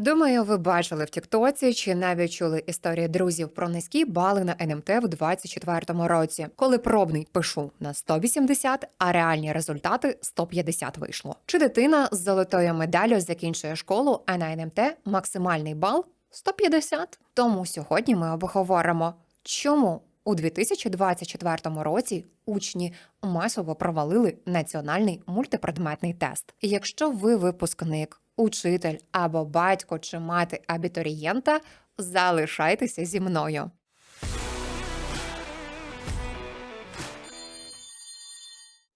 Думаю, ви бачили в Тіктоці чи навіть чули історії друзів про низькі бали на НМТ в 24-му році, коли пробний пишу на 180, а реальні результати 150 вийшло. Чи дитина з золотою медаллю закінчує школу, а на НМТ максимальний бал 150? Тому сьогодні ми обговоримо, чому у 2024 році учні масово провалили національний мультипредметний тест. Якщо ви випускник, учитель або батько чи мати абітурієнта, залишайтеся зі мною.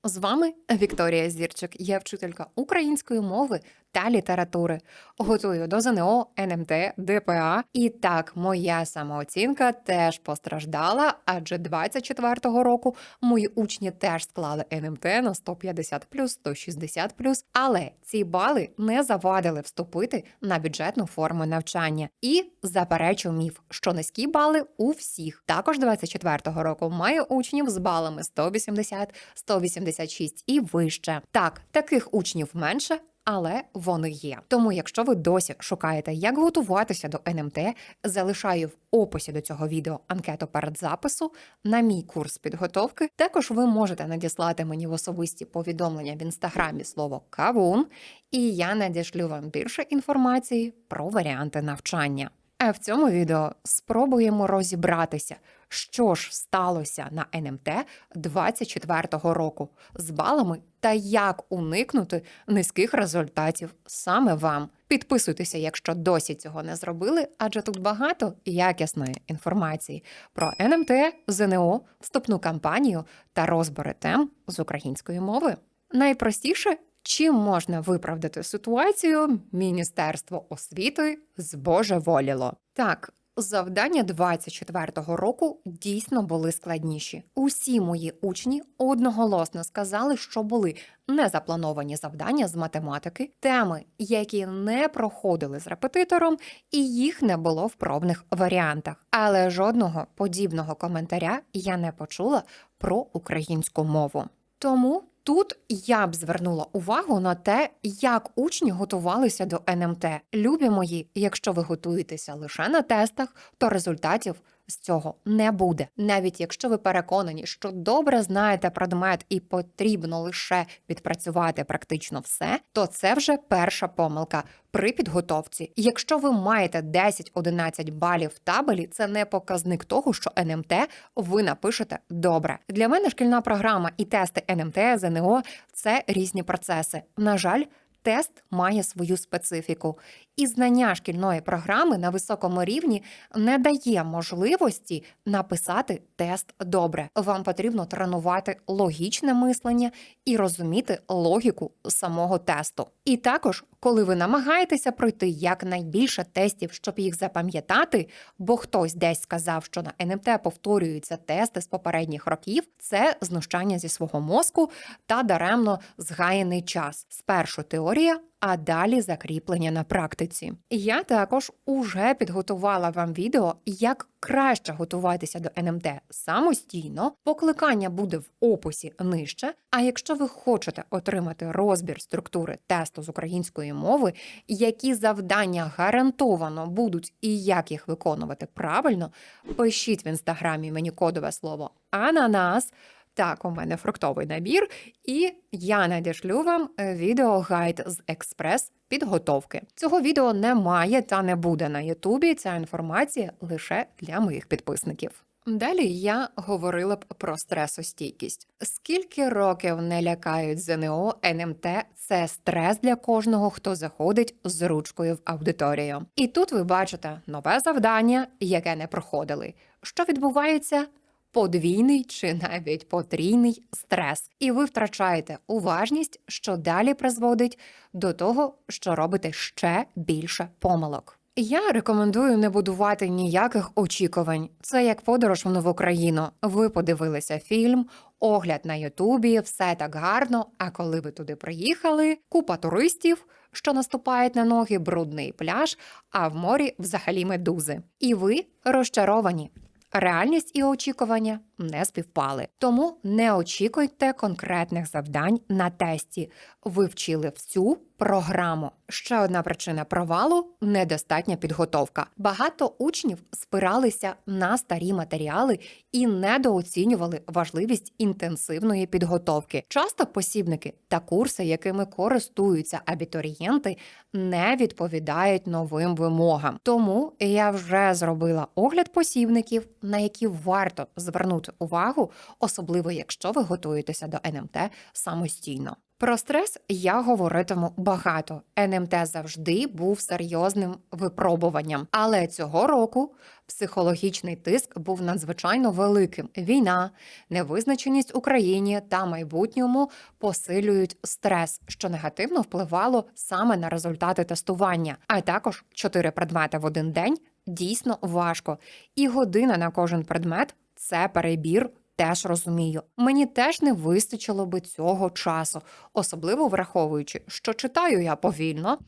З вами Вікторія Зірчик. Я вчителька української мови та літератури. Готую до ЗНО, НМТ, ДПА. І так, моя самооцінка теж постраждала, адже 24-го року мої учні теж склали НМТ на 150 160 але ці бали не завадили вступити на бюджетну форму навчання. І заперечу міф, що низькі бали у всіх. Також 24-го року маю учнів з балами 180, 186 і вище. Так, таких учнів менше. Але вони є. Тому, якщо ви досі шукаєте, як готуватися до НМТ, залишаю в описі до цього відео анкету перед запису на мій курс підготовки. Також ви можете надіслати мені в особисті повідомлення в інстаграмі слово кавун, і я надішлю вам більше інформації про варіанти навчання. А в цьому відео спробуємо розібратися, що ж сталося на НМТ 24-го року з балами та як уникнути низьких результатів саме вам. Підписуйтеся, якщо досі цього не зробили, адже тут багато якісної інформації про НМТ, ЗНО, вступну кампанію та розбори тем з української мови. Найпростіше Чим можна виправдати ситуацію, Міністерство освіти збожеволіло. Так, завдання 24-го року дійсно були складніші. Усі мої учні одноголосно сказали, що були незаплановані завдання з математики, теми, які не проходили з репетитором, і їх не було в пробних варіантах. Але жодного подібного коментаря я не почула про українську мову. Тому Тут я б звернула увагу на те, як учні готувалися до НМТ. Любі мої, якщо ви готуєтеся лише на тестах, то результатів з цього не буде. Навіть якщо ви переконані, що добре знаєте предмет і потрібно лише відпрацювати практично все, то це вже перша помилка при підготовці. Якщо ви маєте 10-11 балів в табелі, це не показник того, що НМТ ви напишете добре. Для мене шкільна програма і тести НМТ, ЗНО це різні процеси. На жаль. Тест має свою специфіку, і знання шкільної програми на високому рівні не дає можливості написати тест добре. Вам потрібно тренувати логічне мислення і розуміти логіку самого тесту. І також, коли ви намагаєтеся пройти якнайбільше тестів, щоб їх запам'ятати, бо хтось десь сказав, що на НМТ повторюються тести з попередніх років, це знущання зі свого мозку та даремно згаяний час. Спершу теорія а далі закріплення на практиці. Я також уже підготувала вам відео, як краще готуватися до НМТ самостійно. Покликання буде в описі нижче. А якщо ви хочете отримати розбір структури тесту з української мови, які завдання гарантовано будуть і як їх виконувати правильно, пишіть в інстаграмі мені кодове слово ананас. Так, у мене фруктовий набір, і я надішлю вам е, відеогайд з експрес підготовки. Цього відео немає та не буде на Ютубі. Ця інформація лише для моїх підписників. Далі я говорила б про стресостійкість. Скільки років не лякають ЗНО, НМТ це стрес для кожного, хто заходить з ручкою в аудиторію. І тут ви бачите нове завдання, яке не проходили. Що відбувається? Подвійний чи навіть потрійний стрес, і ви втрачаєте уважність, що далі призводить до того, що робите ще більше помилок. Я рекомендую не будувати ніяких очікувань. Це як подорож в нову країну. Ви подивилися фільм, огляд на Ютубі, все так гарно. А коли ви туди приїхали, купа туристів, що наступають на ноги, брудний пляж, а в морі взагалі медузи. І ви розчаровані. Реальність і очікування не співпали. Тому не очікуйте конкретних завдань на тесті. Ви вчили всю програму. Ще одна причина провалу недостатня підготовка. Багато учнів спиралися на старі матеріали і недооцінювали важливість інтенсивної підготовки. Часто посібники та курси, якими користуються абітурієнти, не відповідають новим вимогам. Тому я вже зробила огляд посібників, на які варто звернути увагу, особливо якщо ви готуєтеся до НМТ самостійно. Про стрес я говоритиму багато. НМТ завжди був серйозним випробуванням, але цього року психологічний тиск був надзвичайно великим. Війна, невизначеність Україні та майбутньому посилюють стрес, що негативно впливало саме на результати тестування. А також чотири предмети в один день дійсно важко, і година на кожен предмет це перебір. Теж розумію, мені теж не вистачило би цього часу, особливо враховуючи, що читаю я повільно,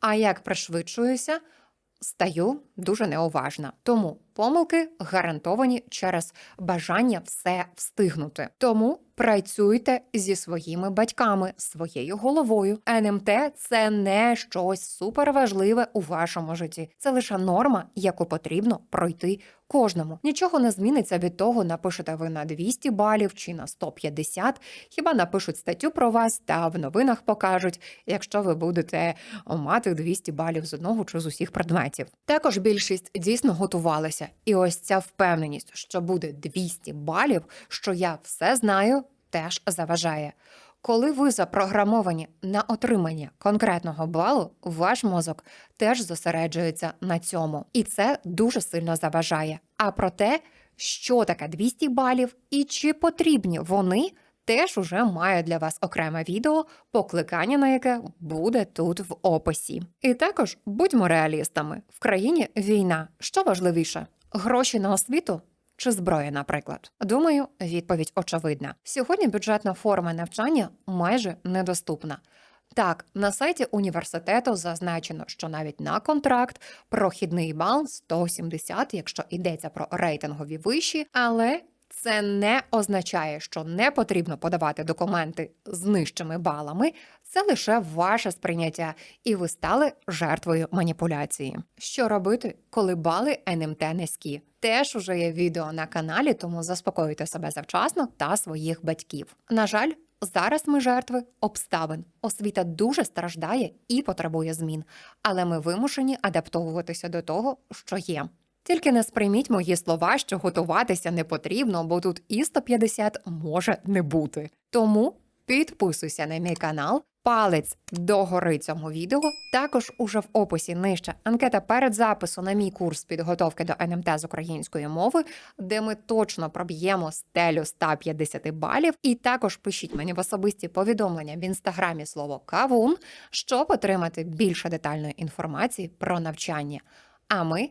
а як пришвидшуюся, стаю дуже неуважна. Тому помилки гарантовані через бажання все встигнути. Тому працюйте зі своїми батьками, своєю головою. НМТ це не щось суперважливе у вашому житті. Це лише норма, яку потрібно пройти кожному. Нічого не зміниться від того, напишете ви на 200 балів чи на 150. Хіба напишуть статтю про вас та в новинах покажуть, якщо ви будете мати 200 балів з одного чи з усіх предметів. Також більшість дійсно готувалася, і ось ця впевненість, що буде 200 балів, що я все знаю, теж заважає. Коли ви запрограмовані на отримання конкретного балу, ваш мозок теж зосереджується на цьому, і це дуже сильно заважає. А про те, що таке 200 балів і чи потрібні вони, теж уже маю для вас окреме відео, покликання на яке буде тут в описі. І також будьмо реалістами: в країні війна. Що важливіше? Гроші на освіту чи зброя, наприклад? Думаю, відповідь очевидна. Сьогодні бюджетна форма навчання майже недоступна. Так, на сайті університету зазначено, що навіть на контракт прохідний бал 170, якщо йдеться про рейтингові виші, але це не означає, що не потрібно подавати документи з нижчими балами. Це лише ваше сприйняття, і ви стали жертвою маніпуляції. Що робити, коли бали НМТ низькі? Теж уже є відео на каналі, тому заспокоюйте себе завчасно та своїх батьків. На жаль, зараз ми жертви обставин. Освіта дуже страждає і потребує змін, але ми вимушені адаптовуватися до того, що є. Тільки не сприйміть мої слова, що готуватися не потрібно, бо тут і 150 може не бути. Тому підписуйся на мій канал, палець догори цьому відео. Також уже в описі нижче анкета перед запису на мій курс підготовки до НМТ з української мови, де ми точно проб'ємо стелю 150 балів. І також пишіть мені в особисті повідомлення в інстаграмі слово кавун, щоб отримати більше детальної інформації про навчання. А ми